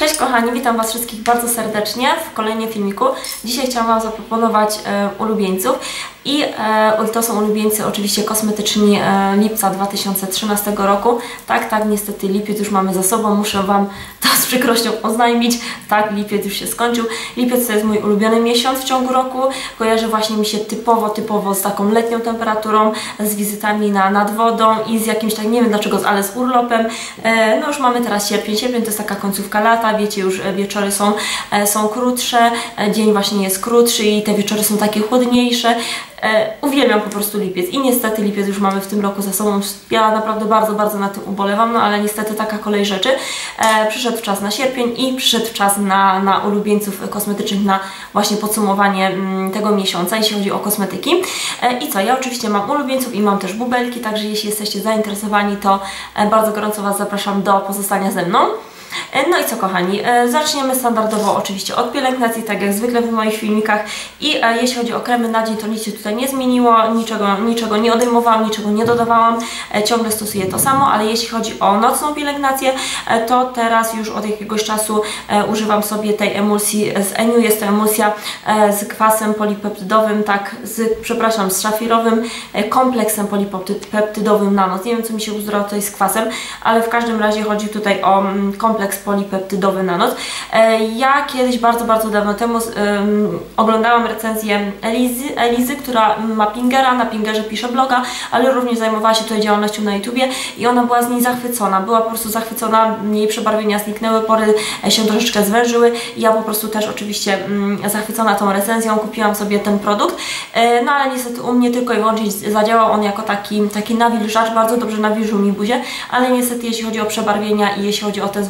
Cześć kochani, witam Was wszystkich bardzo serdecznie w kolejnym filmiku. Dzisiaj chciałam Wam zaproponować e, ulubieńców i e, to są ulubieńcy oczywiście kosmetyczni e, lipca 2013 roku. Tak, tak, niestety lipiec już mamy za sobą, muszę Wam to z przykrością oznajmić. Tak, lipiec już się skończył. Lipiec to jest mój ulubiony miesiąc w ciągu roku. Kojarzy właśnie mi się typowo, typowo z taką letnią temperaturą, z wizytami na, nad wodą i z jakimś tak, nie wiem dlaczego, ale z urlopem. E, no już mamy teraz sierpień, sierpień to jest taka końcówka lata, wiecie, już wieczory są, są krótsze, dzień właśnie jest krótszy i te wieczory są takie chłodniejsze. E, uwielbiam po prostu lipiec i niestety lipiec już mamy w tym roku za sobą. Ja naprawdę bardzo, bardzo na tym ubolewam, no ale niestety taka kolej rzeczy. E, przyszedł czas na sierpień i przyszedł czas na, na ulubieńców kosmetycznych, na właśnie podsumowanie mm, tego miesiąca, jeśli chodzi o kosmetyki. E, I co, ja oczywiście mam ulubieńców i mam też bubelki, także jeśli jesteście zainteresowani, to bardzo gorąco Was zapraszam do pozostania ze mną. E, No i co kochani, e, zaczniemy standardowo oczywiście od pielęgnacji, tak jak zwykle w moich filmikach. I e, jeśli chodzi o kremy na dzień, to nic się tutaj nie zmieniło, niczego, niczego nie odejmowałam, niczego nie dodawałam, ciągle stosuję to samo, ale jeśli chodzi o nocną pielęgnację, to teraz już od jakiegoś czasu używam sobie tej emulsji z Eniu, jest to emulsja z kwasem polipeptydowym, tak, z, przepraszam, z szafirowym kompleksem polipeptydowym na noc, nie wiem co mi się uzdrowało tutaj z kwasem, ale w każdym razie chodzi tutaj o mm, kompleks polipeptydowy na noc. E, Ja kiedyś, bardzo, bardzo dawno temu oglądałam recenzję Elizy, Elizy, która ma Pingera, na Pingerze pisze bloga, ale również zajmowała się tutaj działalnością na YouTubie i ona była z niej zachwycona. Była po prostu zachwycona, jej przebarwienia zniknęły, pory się troszeczkę zwężyły i ja po prostu też oczywiście mm, zachwycona tą recenzją kupiłam sobie ten produkt, e, no ale niestety u mnie tylko i wyłącznie zadziałał on jako taki, taki nawilżacz, bardzo dobrze nawilżył mi buzię, ale niestety jeśli chodzi o przebarwienia i jeśli chodzi o te,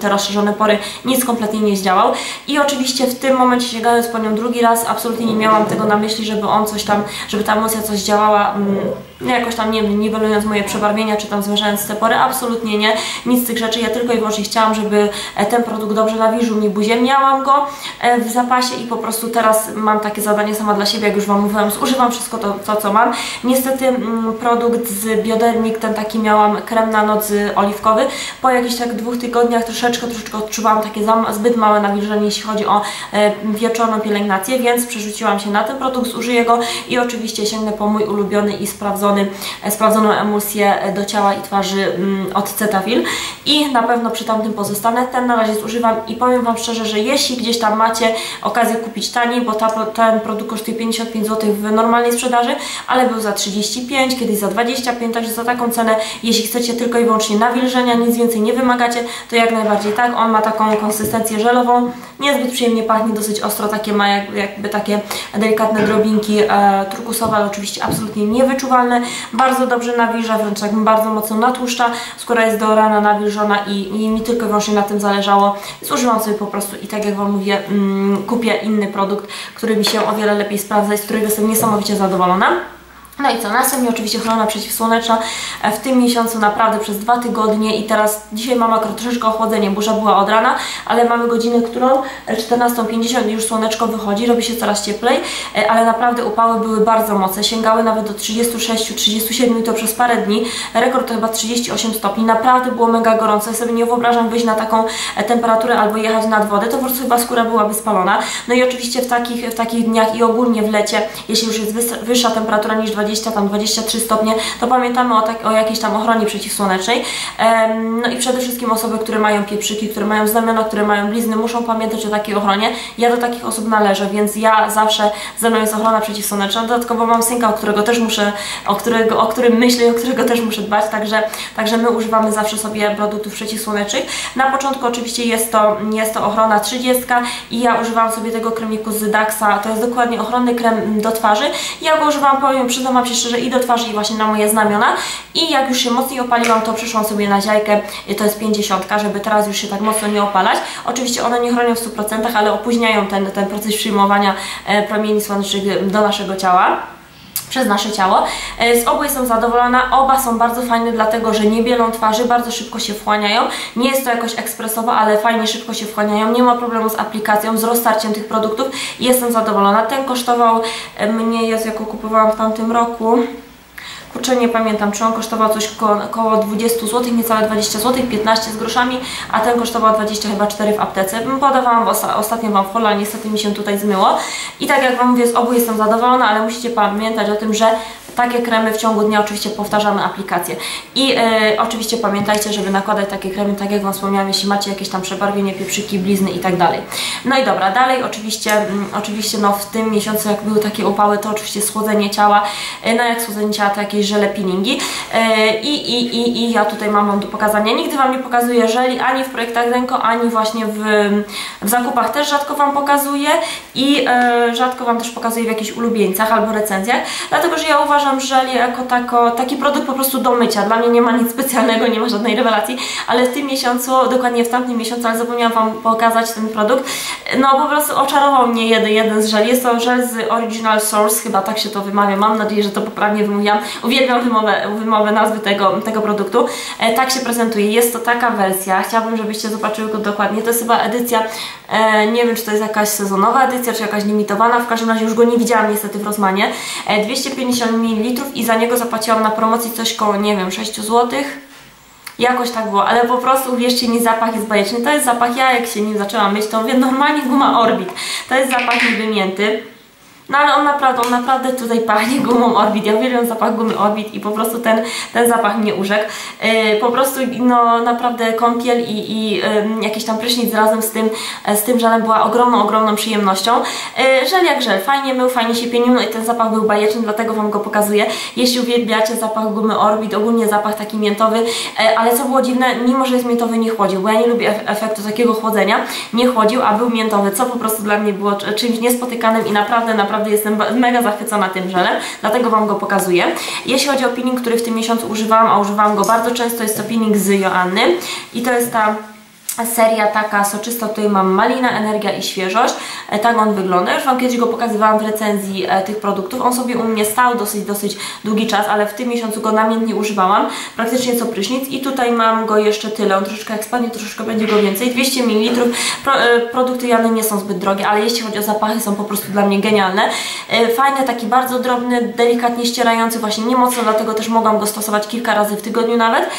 te rozszerzone pory, nic kompletnie nie zdziałał. I oczywiście w tym momencie sięgając po nią drugi raz, absolutnie nie miałam tego na myśli, żeby on coś tam, żeby ta emocja coś działała, mm, jakoś tam, nie niwelując moje przebarwienia, czy tam zwężając te pory, absolutnie nie. Nic z tych rzeczy, ja tylko i wyłącznie chciałam, żeby e, ten produkt dobrze nawilżył mi buzię. Miałam go e, w zapasie i po prostu teraz mam takie zadanie sama dla siebie, jak już Wam mówiłam, zużywam wszystko to, to co mam. Niestety mm, produkt z Biodermik, ten taki miałam krem na noc y, oliwkowy, po jakichś tak dwóch tygodniach troszeczkę, troszeczkę odczuwałam takie zbyt małe nawilżenie, jeśli chodzi o e, wieczorną pielęgnację, więc przerzuciłam się na ten produkt, zużyję go i oczywiście sięgnę po mój ulubiony i sprawdzony, e, sprawdzoną emulsję do ciała i twarzy mm, od Cetaphil i na pewno przy tamtym pozostanę. Ten na razie zużywam i powiem Wam szczerze, że jeśli gdzieś tam macie okazję kupić taniej, bo ta, ten produkt kosztuje 55 zł w normalnej sprzedaży, ale był za 35, kiedyś za 25, także za taką cenę, jeśli chcecie tylko i wyłącznie nawilżenia, nic więcej nie wymagacie, to jak najbardziej tak. On ma taką konsystencję żelową, niezbyt przyjemnie pachnie, dosyć ostro, takie ma jak, jakby takie delikatne drobinki e, turkusowe, ale oczywiście absolutnie niewyczuwalne, bardzo dobrze nawilża, wręcz tak bardzo mocno natłuszcza, skóra jest do rana nawilżona i, i mi tylko i wyłącznie na tym zależało. Zużywam sobie po prostu i tak jak Wam mówię, mm, kupię inny produkt, który mi się o wiele lepiej sprawdza i z którego jestem niesamowicie zadowolona. No i co, następnie oczywiście ochrona przeciwsłoneczna. W tym miesiącu naprawdę przez dwa tygodnie i teraz dzisiaj mam akurat troszeczkę ochłodzenie, burza była od rana, ale mamy godzinę, którą e, 14.50 i już słoneczko wychodzi, robi się coraz cieplej, e, ale naprawdę upały były bardzo mocne, sięgały nawet do 36-37 i to przez parę dni, rekord to chyba 38 stopni, naprawdę było mega gorąco, ja sobie nie wyobrażam wyjść na taką e, temperaturę albo jechać nad wodę, to po prostu chyba skóra byłaby spalona, no i oczywiście w takich, w takich dniach i ogólnie w lecie, jeśli już jest wyższa temperatura niż 20, tam 23 stopnie, to pamiętamy o, tak, o jakiejś tam ochronie przeciwsłonecznej. No i przede wszystkim osoby, które mają pieprzyki, które mają znamiona, które mają blizny, muszą pamiętać o takiej ochronie. Ja do takich osób należę, więc ja zawsze ze mną jest ochrona przeciwsłoneczna. Dodatkowo mam synka, o którego też muszę, o, którego, o którym myślę i o którego też muszę dbać, także, także my używamy zawsze sobie produktów przeciwsłonecznych. Na początku oczywiście jest to, jest to ochrona 30 i ja używam sobie tego kremiku z Daxa, to jest dokładnie ochronny krem do twarzy. Ja go używam, powiem, przyznam Wam się szczerze, i do twarzy i właśnie na moje znamiona. I jak już się mocniej opaliłam, to przyszłam sobie na ziajkę, i to jest 50, żeby teraz już się tak mocno nie opalać. Oczywiście one nie chronią w 100%, ale opóźniają ten, ten proces przyjmowania e, promieni słonecznych do naszego ciała przez nasze ciało. E, Z obu jestem zadowolona. Oba są bardzo fajne, dlatego że nie bielą twarzy, bardzo szybko się wchłaniają. Nie jest to jakoś ekspresowo, ale fajnie szybko się wchłaniają. Nie ma problemu z aplikacją, z roztarciem tych produktów jestem zadowolona. Ten kosztował e, mnie, jest jako kupowałam w tamtym roku kurczę nie pamiętam, czy on kosztował coś ko około 20 zł, niecałe 20 zł, 15 z groszami, a ten kosztował 20 chyba 4 w aptece. Podawałam osta ostatnio Wam w ale niestety mi się tutaj zmyło. I tak jak Wam mówię, z obu jestem zadowolona, ale musicie pamiętać o tym, że takie kremy w ciągu dnia oczywiście powtarzamy aplikację. I e, oczywiście pamiętajcie, żeby nakładać takie kremy, tak jak Wam wspomniałam, jeśli macie jakieś tam przebarwienie, pieprzyki, blizny i tak dalej. No i dobra, dalej oczywiście, mm, oczywiście no w tym miesiącu jak były takie upały, to oczywiście schłodzenie ciała, e, no jak schłodzenie ciała to jakieś żele peelingi e, i, i, i, i ja tutaj mam Wam do pokazania. Nigdy Wam nie pokazuję żeli, ani w projektach Denko, ani właśnie w, w zakupach też rzadko Wam pokazuję i rzadko Wam też pokazuję w jakichś ulubieńcach albo recenzjach, dlatego że ja uważam, uważam żel jako tako, taki produkt po prostu do mycia. Dla mnie nie ma nic specjalnego, nie ma żadnej rewelacji, ale w tym miesiącu, dokładnie w tamtym miesiącu, ale zapomniałam Wam pokazać ten produkt, no po prostu oczarował mnie jeden, jeden z żeli. Jest to żel z Original Source, chyba tak się to wymawia. Mam nadzieję, że to poprawnie wymówiłam. Uwielbiam wymowę, wymowę nazwy tego, tego produktu. E, tak się prezentuje. Jest to taka wersja. Chciałabym, żebyście zobaczyły go dokładnie. To jest chyba edycja, e, nie wiem, czy to jest jakaś sezonowa edycja, czy jakaś limitowana. W każdym razie już go nie widziałam niestety w Rosmanie. E, 250 ml ml i za niego zapłaciłam na promocji coś koło, nie wiem, 6 zł. Jakoś tak było, ale po prostu uwierzcie mi, zapach jest bajeczny. To jest zapach, ja jak się nim zaczęłam myć, to mówię, normalnie guma Orbit. To jest zapach niby mięty. No ale on naprawdę, on naprawdę tutaj pachnie gumą Orbit. Ja uwielbiam zapach gumy Orbit i po prostu ten, ten zapach mnie urzekł. Yy, po prostu no naprawdę kąpiel i, i yy, jakiś tam prysznic razem z tym, z tym żelem była ogromną, ogromną przyjemnością. Yy, żel jak żel, fajnie mył, fajnie się pienił, no i ten zapach był bajeczny, dlatego Wam go pokazuję. Jeśli uwielbiacie zapach gumy Orbit, ogólnie zapach taki miętowy, yy, ale co było dziwne, mimo że jest miętowy nie chłodził, bo ja nie lubię efektu takiego chłodzenia, nie chłodził, a był miętowy, co po prostu dla mnie było czymś niespotykanym i naprawdę, naprawdę naprawdę jestem mega zachwycona tym żelem, dlatego Wam go pokazuję. Jeśli chodzi o peeling, który w tym miesiącu używałam, a używałam go bardzo często, jest to peeling z Joanny i to jest ta seria taka soczysta, tutaj mam malina, energia i świeżość. E, tak on wygląda. Już Wam kiedyś go pokazywałam w recenzji e, tych produktów. On sobie u mnie stał dosyć, dosyć długi czas, ale w tym miesiącu go namiętnie używałam. Praktycznie co prysznic i tutaj mam go jeszcze tyle. On troszeczkę jak spadnie, troszeczkę będzie go więcej. 200 ml. Pro, e, produkty Jany nie są zbyt drogie, ale jeśli chodzi o zapachy są po prostu dla mnie genialne. Fajny, taki bardzo drobny, delikatnie ścierający, właśnie nie mocno, dlatego też mogłam go stosować kilka razy w tygodniu nawet.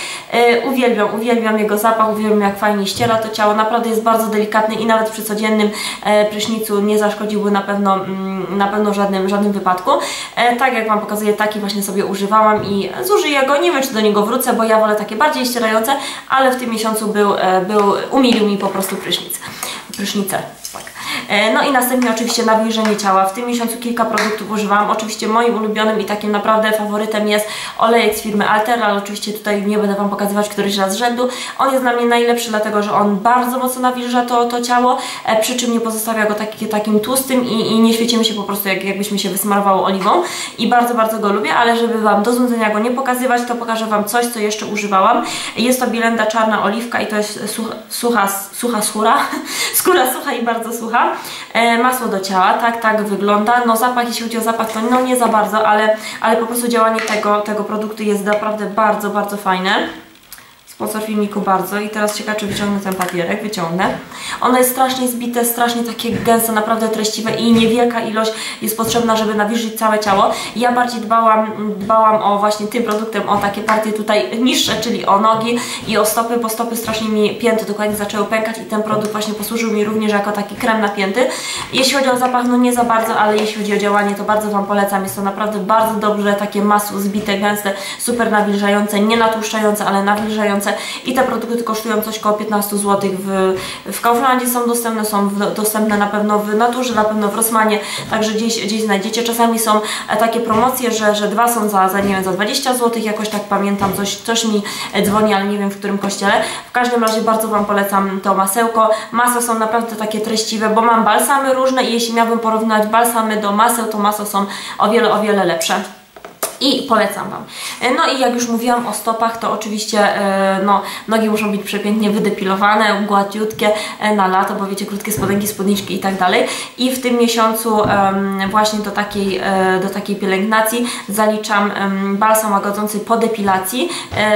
Uwielbiam, uwielbiam jego zapach, uwielbiam jak fajnie ściera ściera to ciało, naprawdę jest bardzo delikatny i nawet przy codziennym e, prysznicu nie zaszkodziłby na pewno, mm, na pewno żadnym, żadnym wypadku. E, tak jak Wam pokazuję, taki właśnie sobie używałam i zużyję go, nie wiem czy do niego wrócę, bo ja wolę takie bardziej ścierające, ale w tym miesiącu był, e, był umilił mi po prostu prysznic. Prysznicę. E, no i następnie oczywiście nawilżenie ciała. W tym miesiącu kilka produktów używałam. Oczywiście moim ulubionym i takim naprawdę faworytem jest olejek z firmy Alter, ale oczywiście tutaj nie będę Wam pokazywać któryś raz z rzędu. On jest dla mnie najlepszy, dlatego że on bardzo mocno nawilża to, to ciało, e, przy czym nie pozostawia go taki, takim tłustym i, i nie świecimy się po prostu jak, jakbyśmy się wysmarowało oliwą i bardzo, bardzo go lubię, ale żeby Wam do znudzenia go nie pokazywać, to pokażę Wam coś, co jeszcze używałam. Jest to Bilenda Czarna Oliwka i to jest sucha, sucha, sucha skóra, skóra sucha i bardzo sucha. E, masło do ciała, tak, tak wygląda. No zapach, jeśli chodzi o zapach, to no nie za bardzo, ale, ale po prostu działanie tego, tego produktu jest naprawdę bardzo, bardzo fajne sponsor filmiku bardzo i teraz ciekawe, czy wyciągnę ten papierek, wyciągnę. Ono jest strasznie zbite, strasznie takie gęste, naprawdę treściwe i niewielka ilość jest potrzebna, żeby nawilżyć całe ciało. Ja bardziej dbałam, dbałam o właśnie tym produktem, o takie partie tutaj niższe, czyli o nogi i o stopy, bo stopy strasznie mi pięty dokładnie zaczęły pękać i ten produkt właśnie posłużył mi również jako taki krem na pięty. Jeśli chodzi o zapach, no nie za bardzo, ale jeśli chodzi o działanie, to bardzo Wam polecam. Jest to naprawdę bardzo dobrze, takie masło zbite, gęste, super nawilżające, nie natłuszczające, ale nawilżające i te produkty kosztują coś około 15 zł. W, w Kauflandzie są dostępne, są w, dostępne na pewno w Naturze, na pewno w Rossmanie, także gdzieś, gdzieś znajdziecie. Czasami są e, takie promocje, że, że dwa są za, za, nie wiem, za 20 zł, jakoś tak pamiętam, coś, coś mi dzwoni, ale nie wiem w którym kościele. W każdym razie bardzo Wam polecam to masełko. Masło są naprawdę takie treściwe, bo mam balsamy różne i jeśli miałbym porównać balsamy do maseł, to masło są o wiele, o wiele lepsze i polecam Wam. E, no i jak już mówiłam o stopach, to oczywiście e, no, nogi muszą być przepięknie wydepilowane, gładziutkie e, na lato, bo wiecie, krótkie spodenki, spódniczki i tak dalej. I w tym miesiącu właśnie do takiej, do takiej pielęgnacji zaliczam balsam łagodzący po depilacji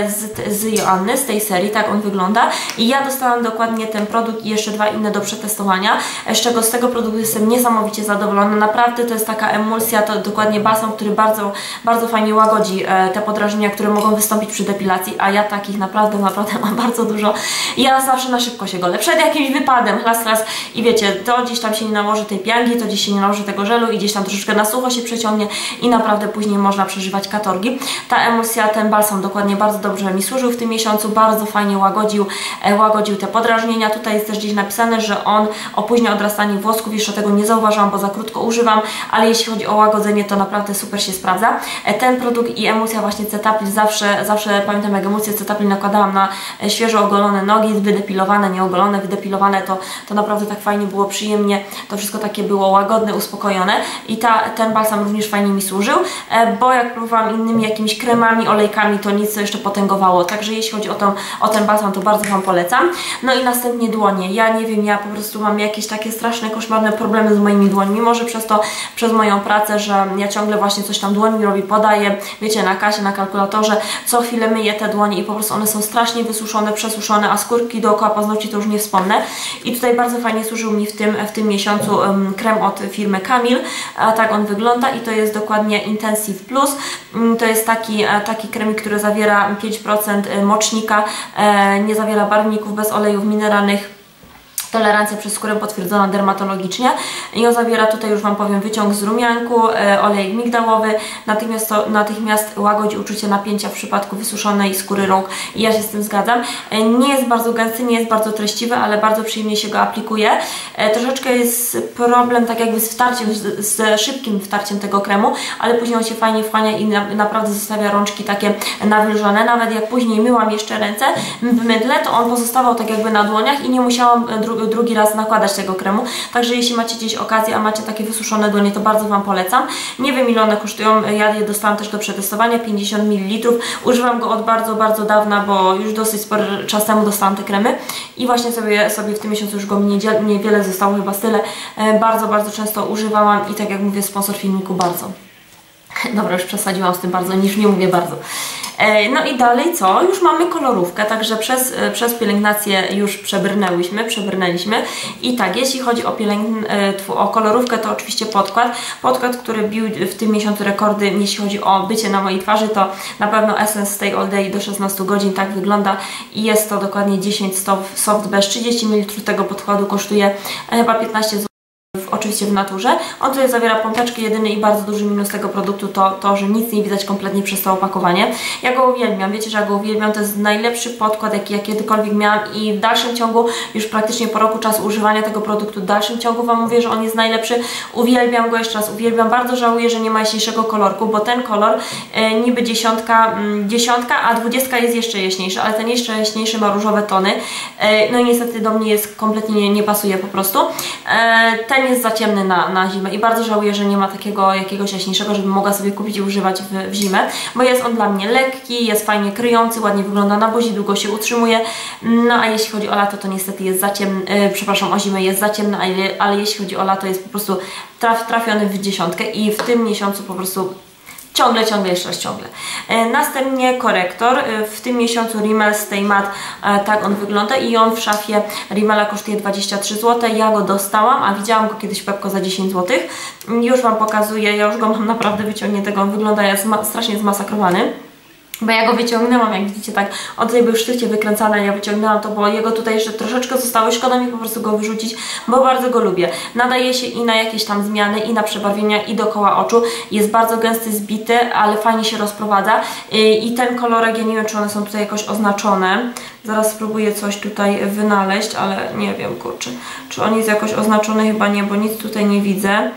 z, z Joanny, z tej serii, tak on wygląda. I ja dostałam dokładnie ten produkt i jeszcze dwa inne do przetestowania, z czego z tego produktu jestem niesamowicie zadowolona. Naprawdę to jest taka emulsja, to dokładnie balsam, który bardzo, bardzo fajnie fajnie łagodzi e, te podrażnienia, które mogą wystąpić przy depilacji, a ja takich naprawdę, naprawdę mam bardzo dużo. Ja zawsze na szybko się golę. Przed jakimś wypadem, chlas, chlas i wiecie, to gdzieś tam się nie nałoży tej piangi, to gdzieś się nie nałoży tego żelu i gdzieś tam troszeczkę na sucho się przeciągnie i naprawdę później można przeżywać katorgi. Ta emulsja, ten balsam dokładnie bardzo dobrze mi służył w tym miesiącu, bardzo fajnie łagodził, e, łagodził te podrażnienia. Tutaj jest też gdzieś napisane, że on opóźnia odrastanie włosków, jeszcze tego nie zauważyłam, bo za krótko używam, ale jeśli chodzi o łagodzenie, to naprawdę super się sprawdza. E, ten produkt i emulsja właśnie Cetaphil zawsze, zawsze pamiętam jak emulsję Cetaphil nakładałam na e, świeżo ogolone nogi, wydepilowane, nieogolone, wydepilowane, to, to naprawdę tak fajnie było, przyjemnie, to wszystko takie było łagodne, uspokojone i ta, ten balsam również fajnie mi służył, e, bo jak próbowałam innymi jakimiś kremami, olejkami, to nic co jeszcze potęgowało, także jeśli chodzi o, tą, o ten balsam, to bardzo Wam polecam. No i następnie dłonie, ja nie wiem, ja po prostu mam jakieś takie straszne, koszmarne problemy z moimi dłońmi, może przez to, przez moją pracę, że ja ciągle właśnie coś tam dłońmi robię, podaję, wiecie, na kasie, na kalkulatorze, co chwilę myję te dłonie i po prostu one są strasznie wysuszone, przesuszone, a skórki dookoła paznokci to już nie wspomnę. I tutaj bardzo fajnie służył mi w tym, w tym miesiącu krem od firmy Kamil, a tak on wygląda i to jest dokładnie Intensive Plus. Um, to jest taki, e, taki kremik, który zawiera 5% e, mocznika, e, nie zawiera barwników bez olejów mineralnych, tolerancja przez skórę potwierdzona dermatologicznie i on zawiera tutaj już Wam powiem wyciąg z rumianku, e, olej migdałowy, natychmiast, to, natychmiast łagodzi uczucie napięcia w przypadku wysuszonej skóry rąk i ja się z tym zgadzam. E, nie jest bardzo gęsty, nie jest bardzo treściwy, ale bardzo przyjemnie się go aplikuje. E, troszeczkę jest problem tak jakby z wtarciem, z, z szybkim wtarciem tego kremu, ale później on się fajnie wchłania i na, naprawdę zostawia rączki takie nawilżone. Nawet jak później myłam jeszcze ręce w mydle, to on pozostawał tak jakby na dłoniach i nie musiałam drugi raz nakładać tego kremu. Także jeśli macie gdzieś okazję, a macie takie wysuszone dłonie, to bardzo Wam polecam. Nie wiem ile one kosztują, ja je dostałam też do przetestowania, 50 ml. Używam go od bardzo, bardzo dawna, bo już dosyć spory czas temu dostałam te kremy i właśnie sobie, sobie w tym miesiącu już go niewiele zostało, chyba tyle. E, bardzo, bardzo często używałam i tak jak mówię, sponsor filmiku bardzo. Dobra, już przesadziłam z tym bardzo, niż nie mówię bardzo. E, no i dalej co? Już mamy kolorówkę, także przez, e, przez pielęgnację już przebrnęłyśmy, przebrnęliśmy. I tak, jeśli chodzi o, e, o kolorówkę, to oczywiście podkład. Podkład, który bił w tym miesiącu rekordy, jeśli chodzi o bycie na mojej twarzy, to na pewno Essence Stay All Day do 16 godzin, tak wygląda. I jest to dokładnie 10 Soft Beige, 30 ml tego podkładu kosztuje chyba 15 zł oczywiście w naturze. On tutaj zawiera pompeczki, jedyny i bardzo duży minus tego produktu to to, że nic nie widać kompletnie przez to opakowanie. Ja go uwielbiam, wiecie, że ja go uwielbiam, to jest najlepszy podkład, jaki ja kiedykolwiek miałam i w dalszym ciągu, już praktycznie po roku czasu używania tego produktu, w dalszym ciągu Wam mówię, że on jest najlepszy. Uwielbiam go jeszcze raz, uwielbiam. Bardzo żałuję, że nie ma jaśniejszego kolorku, bo ten kolor e, niby dziesiątka, mm, dziesiątka, a dwudziestka jest jeszcze jaśniejszy, ale ten jeszcze jaśniejszy ma różowe tony. E, no i niestety do mnie jest kompletnie nie, nie pasuje po prostu. E, ten jest za ciemny na, na zimę i bardzo żałuję, że nie ma takiego jakiegoś jaśniejszego, żebym mogła sobie kupić i używać w, w zimę, bo jest on dla mnie lekki, jest fajnie kryjący, ładnie wygląda na buzi, długo się utrzymuje, no a jeśli chodzi o lato, to niestety jest za ciemny, yy, przepraszam, o zimę jest za ciemny, ale, ale jeśli chodzi o lato, jest po prostu traf, trafiony w dziesiątkę i w tym miesiącu po prostu ciągle, ciągle, jeszcze raz ciągle. E, następnie korektor, e, w tym miesiącu Rimmel Stay Matte, tak on wygląda i on w szafie Rimmela kosztuje 23 zł, ja go dostałam, a widziałam go kiedyś Pepko za 10 zł. Już Wam pokazuję, ja już go mam naprawdę wyciągniętego, on wygląda jak strasznie zmasakrowany. Bo ja go wyciągnęłam, jak widzicie, tak od tej był sztycie wykręcane, ja wyciągnęłam to, bo jego tutaj jeszcze troszeczkę zostało, szkoda mi po prostu go wyrzucić, bo bardzo go lubię. Nadaje się i na jakieś tam zmiany, i na przebarwienia, i dookoła oczu. Jest bardzo gęsty, zbity, ale fajnie się rozprowadza. I ten kolorek, ja nie wiem, czy one są tutaj jakoś oznaczone. Zaraz spróbuję coś tutaj wynaleźć, ale nie wiem, kurczę. Czy on jest jakoś oznaczony? Chyba nie, bo nic tutaj nie widzę.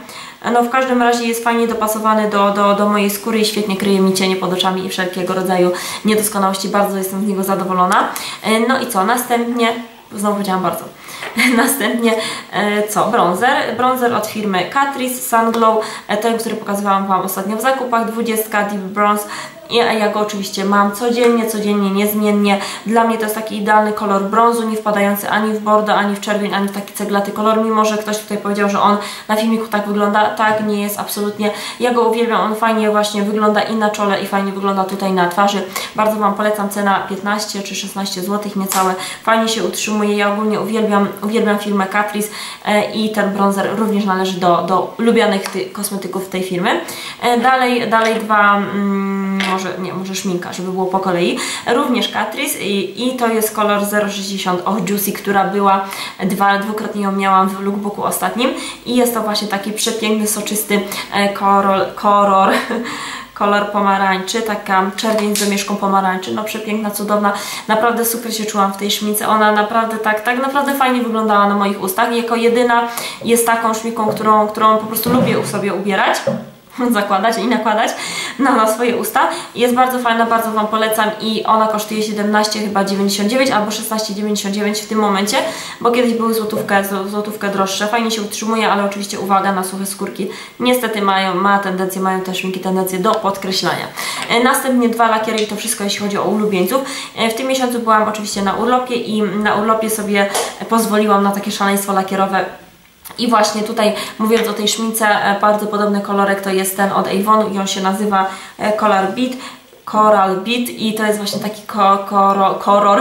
No w każdym razie jest fajnie dopasowany do, do, do mojej skóry i świetnie kryje mi cienie pod oczami i wszelkiego rodzaju niedoskonałości. Bardzo jestem z niego zadowolona. E, no i co? Następnie znowu powiedziałam bardzo. Następnie e, co? Bronzer. Bronzer od firmy Catrice Sun Glow, e, ten, który pokazywałam Wam ostatnio w zakupach, 20 Deep Bronze I ja go oczywiście mam codziennie, codziennie, niezmiennie. Dla mnie to jest taki idealny kolor brązu, nie wpadający ani w bordo, ani w czerwień, ani w taki ceglaty kolor, mimo że ktoś tutaj powiedział, że on na filmiku tak wygląda. Tak, nie jest absolutnie. Ja go uwielbiam, on fajnie właśnie wygląda i na czole, i fajnie wygląda tutaj na twarzy. Bardzo Wam polecam, cena 15 czy 16 zł niecałe. Fajnie się utrzymuje. Ja ogólnie uwielbiam, uwielbiam firmę Catrice e, i ten bronzer również należy do, do lubianych kosmetyków tej firmy. E, dalej, dalej dwa, mm, może, nie, może szminka, żeby było po kolei. Również Catrice i, i to jest kolor 060 Oh Juicy, która była dwa, dwukrotnie ją miałam w lookbooku ostatnim. I jest to właśnie taki przepiękny, soczysty e, kolor, kolor kolor pomarańczy, taka czerwień z zamieszką pomarańczy, no przepiękna, cudowna, naprawdę super się czułam w tej szmince, ona naprawdę tak, tak naprawdę fajnie wyglądała na moich ustach. Jako jedyna jest taką szminką, którą, którą po prostu lubię u sobie ubierać. zakładać i nakładać na, na swoje usta. Jest bardzo fajna, bardzo Wam polecam i ona kosztuje 17 chyba 99 albo 16,99 w tym momencie, bo kiedyś były złotówkę, złotówkę droższe. Fajnie się utrzymuje, ale oczywiście uwaga na suche skórki. Niestety mają, ma tendencję, mają też minki tendencję do podkreślania. E, następnie dwa lakiery i to wszystko jeśli chodzi o ulubieńców. E, w tym miesiącu byłam oczywiście na urlopie i na urlopie sobie pozwoliłam na takie szaleństwo lakierowe i właśnie tutaj mówiąc o tej szmince, e, bardzo podobny kolorek to jest ten od Avonu i on się nazywa e, Color Beat. Coral Beat i to jest właśnie taki kolor,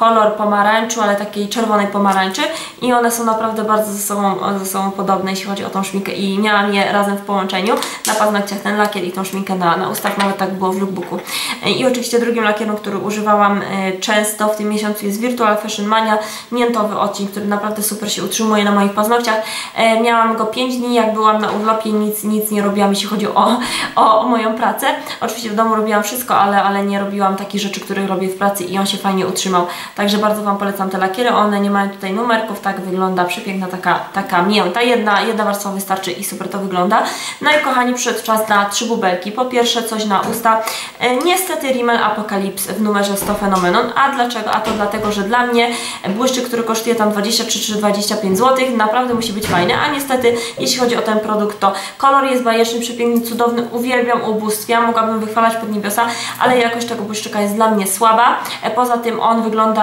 kolor pomarańczu, ale takiej czerwonej pomarańczy i one są naprawdę bardzo ze sobą, ze sobą podobne, jeśli chodzi o tą szminkę i miałam je razem w połączeniu na paznokciach ten lakier i tą szminkę na, na ustach, nawet tak było w lookbooku. I oczywiście drugim lakierem, który używałam e, często w tym miesiącu jest Virtual Fashion Mania, miętowy odcień, który naprawdę super się utrzymuje na moich paznokciach. E, miałam go 5 dni, jak byłam na urlopie, nic, nic nie robiłam, jeśli chodzi o, o, o moją pracę. Oczywiście w domu robiłam wszystko, ale, ale nie robiłam takich rzeczy, które robię w pracy i on się fajnie utrzymał. Także bardzo Wam polecam te lakiery. One nie mają tutaj numerków, tak wygląda przepiękna taka, taka mięta. Jedna, jedna warstwa wystarczy i super to wygląda. No i kochani, przyszedł czas na trzy bubelki. Po pierwsze coś na usta. E, niestety Rimmel Apocalypse w numerze 100 Phenomenon. A dlaczego? A to dlatego, że dla mnie błyszczyk, który kosztuje tam 23 czy 25 zł, naprawdę musi być fajny. A niestety, jeśli chodzi o ten produkt, to kolor jest bajeczny, przepiękny, cudowny. Uwielbiam ubóstwia, mogłabym wychwalać pod niebiosa, ale jakość tego błyszczyka jest dla mnie słaba. E, poza tym on wygląda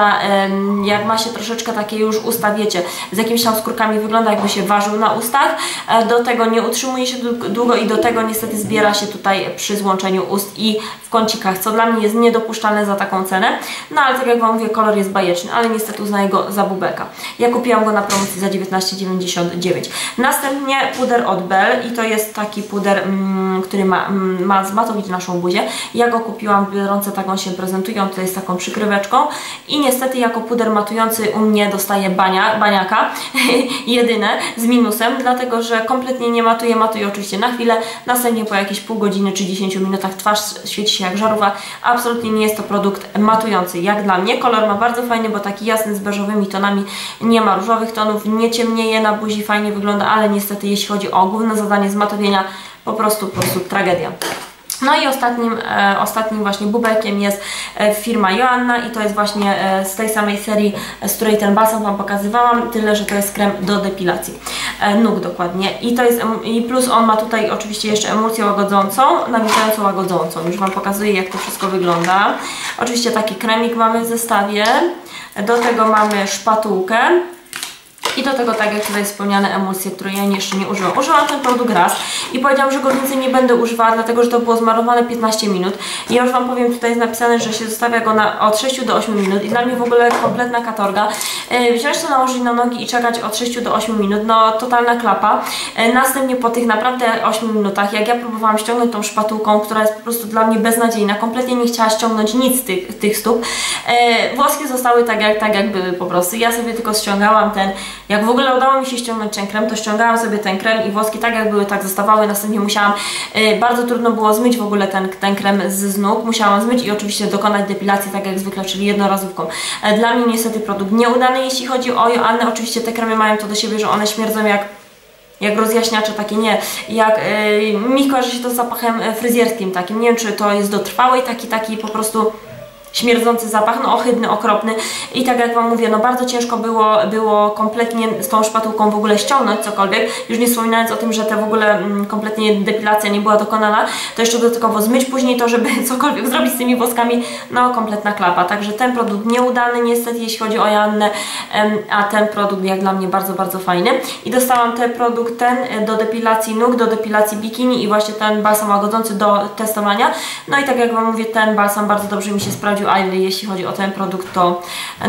jak ma się troszeczkę takie już usta, wiecie, z jakimiś tam skórkami wygląda jakby się ważył na ustach, e, do tego nie utrzymuje się długo i do tego niestety zbiera się tutaj przy złączeniu ust i w kącikach, co dla mnie jest niedopuszczalne za taką cenę, no ale tak jak Wam mówię, kolor jest bajeczny, ale niestety uznaję go za bubeka. Ja kupiłam go na promocji za 19,99. Następnie puder od Bell i to jest taki puder, mm, który ma, mm, ma zmatowić naszą buzię. Ja go kupiłam w Biedronce, tak on się prezentuje, on tutaj z taką przykryweczką i niestety jako puder matujący u mnie dostaje bania, baniaka, jedyne, z minusem, dlatego że kompletnie nie matuje, matuje oczywiście na chwilę, następnie po jakieś pół godziny czy 10 minutach twarz świeci się jak żarówa. Absolutnie nie jest to produkt matujący, jak dla mnie. Kolor ma bardzo fajny, bo taki jasny z beżowymi tonami, nie ma różowych tonów, nie ciemnieje na buzi, fajnie wygląda, ale niestety jeśli chodzi o główne zadanie zmatowienia, po prostu, po prostu tragedia. No i ostatnim, e, ostatnim właśnie bubelkiem jest e, firma Joanna i to jest właśnie e, z tej samej serii, z której ten balsam Wam pokazywałam, tyle, że to jest krem do depilacji e, nóg dokładnie. I to jest, i plus on ma tutaj oczywiście jeszcze emulsję łagodzącą, nawilżającą łagodzącą. Już Wam pokazuję jak to wszystko wygląda. Oczywiście taki kremik mamy w zestawie. Do tego mamy szpatułkę i do tego, tak jak tutaj wspomniane, emulsje, które ja jeszcze nie użyłam. Użyłam ten produkt raz i powiedziałam, że go więcej nie będę używała, dlatego że to było zmarowane 15 minut. I ja już Wam powiem, tutaj jest napisane, że się zostawia go na, od 6 do 8 minut i dla mnie w ogóle kompletna katorga. Yy, wziąć to, nałożyć na nogi i czekać od 6 do 8 minut, no totalna klapa. Yy, następnie po tych naprawdę 8 minutach, jak ja próbowałam ściągnąć tą szpatułką, która jest po prostu dla mnie beznadziejna, kompletnie nie chciała ściągnąć nic z tych, tych stóp. Yy, włoski zostały tak jak, tak jak były po prostu. Ja sobie tylko ściągałam ten jak w ogóle udało mi się ściągnąć ten krem, to ściągałam sobie ten krem i włoski tak jak były, tak zostawały. Następnie musiałam, y, bardzo trudno było zmyć w ogóle ten, ten krem z, z nóg. Musiałam zmyć i oczywiście dokonać depilacji tak jak zwykle, czyli jednorazówką. E, dla mnie niestety produkt nieudany, jeśli chodzi o Joannę. Oczywiście te kremy mają to do siebie, że one śmierdzą jak jak rozjaśniacze takie nie, jak yy, mi kojarzy się to z zapachem e, fryzjerskim takim, nie wiem czy to jest dotrwałej taki, taki po prostu śmierdzący zapach, no ohydny, okropny. I tak jak Wam mówię, no bardzo ciężko było, było kompletnie z tą szpatułką w ogóle ściągnąć cokolwiek, już nie wspominając o tym, że te w ogóle mm, kompletnie depilacja nie była dokonana, to jeszcze dodatkowo zmyć później to, żeby cokolwiek zrobić z tymi włoskami, no kompletna klapa, także ten produkt nieudany niestety, jeśli chodzi o Joannę, a ten produkt jak dla mnie bardzo, bardzo fajny. I dostałam ten produkt ten e, do depilacji nóg, do depilacji bikini i właśnie ten balsam łagodzący do testowania, no i tak jak Wam mówię, ten balsam bardzo dobrze mi się sprawdził ale jeśli chodzi o ten produkt, to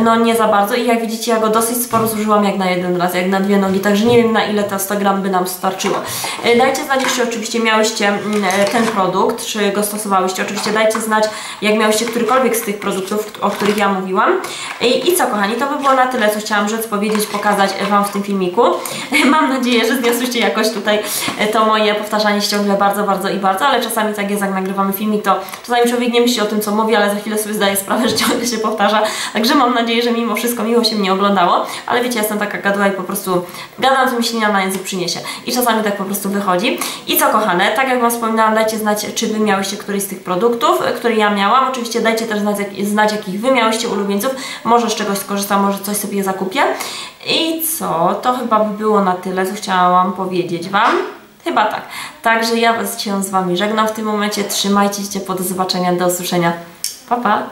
no nie za bardzo i jak widzicie, ja go dosyć sporo zużyłam jak na jeden raz, jak na dwie nogi, także nie wiem na ile to 100 gram by nam starczyło. E, dajcie znać, czy oczywiście miałyście mm, e, ten produkt, czy go stosowałyście, oczywiście dajcie znać, jak miałyście którykolwiek z tych produktów, o których ja mówiłam. I, i co kochani, to by było na tyle, co chciałam rzec powiedzieć, pokazać Wam w tym filmiku. Mam nadzieję, że zniosłyście jakoś tutaj e, to moje powtarzanie ciągle bardzo, bardzo i bardzo, ale czasami tak jest, jak nagrywamy filmik, to czasami człowiek nie myśli o tym, co mówi, ale za chwilę sobie zdaję sprawę, że ciągle się powtarza, także mam nadzieję, że mimo wszystko miło się mnie oglądało, ale wiecie, jestem taka gaduła i po prostu gadam, co mi ślina na język przyniesie i czasami tak po prostu wychodzi. I co kochane, tak jak Wam wspominałam, dajcie znać, czy Wy miałyście któryś z tych produktów, które ja miałam, oczywiście dajcie też znać, znać jakich Wy miałyście ulubieńców, może z czegoś skorzystam, może coś sobie zakupię. I co, to chyba by było na tyle, co chciałam powiedzieć Wam. Chyba tak. Także ja się z Wami żegnam w tym momencie. Trzymajcie się, po do zobaczenia, do usłyszenia. Papá!